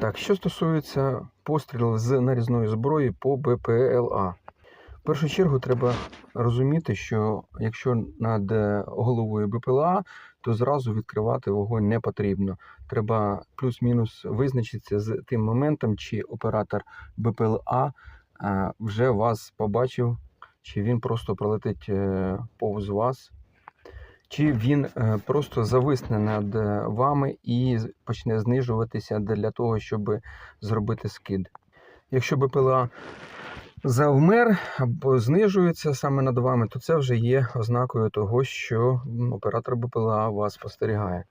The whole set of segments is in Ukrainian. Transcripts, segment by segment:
Так, що стосується пострілів з нарізної зброї по БПЛА. В першу чергу треба розуміти, що якщо над головою БПЛА, то зразу відкривати вогонь не потрібно. Треба плюс-мінус визначитися з тим моментом, чи оператор БПЛА е, вже вас побачив, чи він просто пролетить е, повз вас, чи він е, просто зависне над е, вами і почне знижуватися для того, щоб зробити скид. Якщо БПЛА завмер або знижується саме над вами, то це вже є ознакою того, що оператор БПЛА вас спостерігає.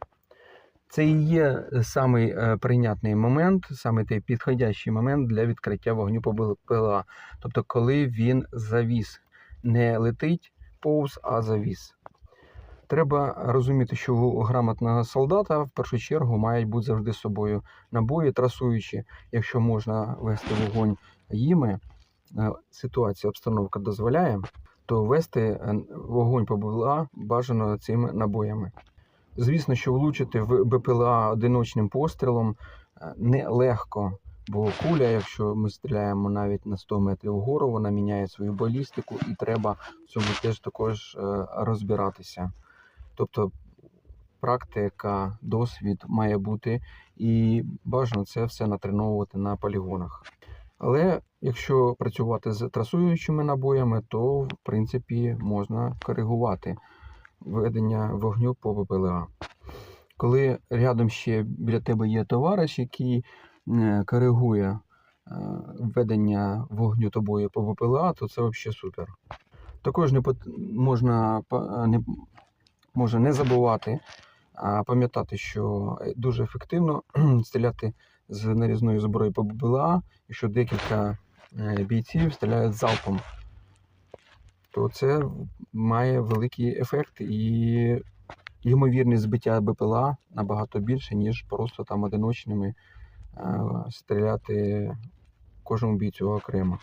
Це і є самий е, прийнятний момент, саме той підходящий момент для відкриття вогню по БПЛА. Тобто, коли він завіс, не летить повз, а завіс. Треба розуміти, що у грамотного солдата в першу чергу мають бути завжди з собою набої, трасуючи, якщо можна вести вогонь їми, е, ситуація, обстановка дозволяє, то вести е, вогонь по БПЛА бажано цими набоями. Звісно, що влучити в БПЛА одиночним пострілом е, нелегко, бо куля, якщо ми стріляємо навіть на 100 метрів вгору, вона міняє свою балістику і треба в цьому теж також розбиратися. Тобто практика, досвід має бути, і бажано це все натреновувати на полігонах. Але якщо працювати з трасуючими набоями, то в принципі можна коригувати ведення вогню по БПЛА. Коли рядом ще біля тебе є товариш, який е, коригує е, ведення вогню тобою по БПЛА, то це взагалі супер. Також не можна не, може не забувати, а пам'ятати, що е, дуже ефективно стріляти з нарізної зброї по БПЛА, якщо декілька е, бійців стріляють залпом, то це має великий ефект і ймовірність збиття БПЛА набагато більше, ніж просто там одиночними е, стріляти кожному бійцю окремо.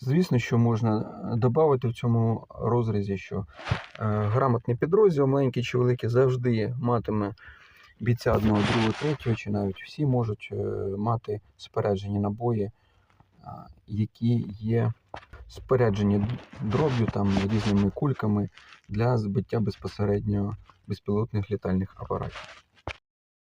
Звісно, що можна додати в цьому розрізі, що е, грамотний підрозділ, маленький чи великий, завжди матиме бійця одного, другого, третього, чи навіть всі можуть е, мати споряджені набої, які є споряджені дроб'ю, там, різними кульками для збиття безпосередньо безпілотних літальних апаратів.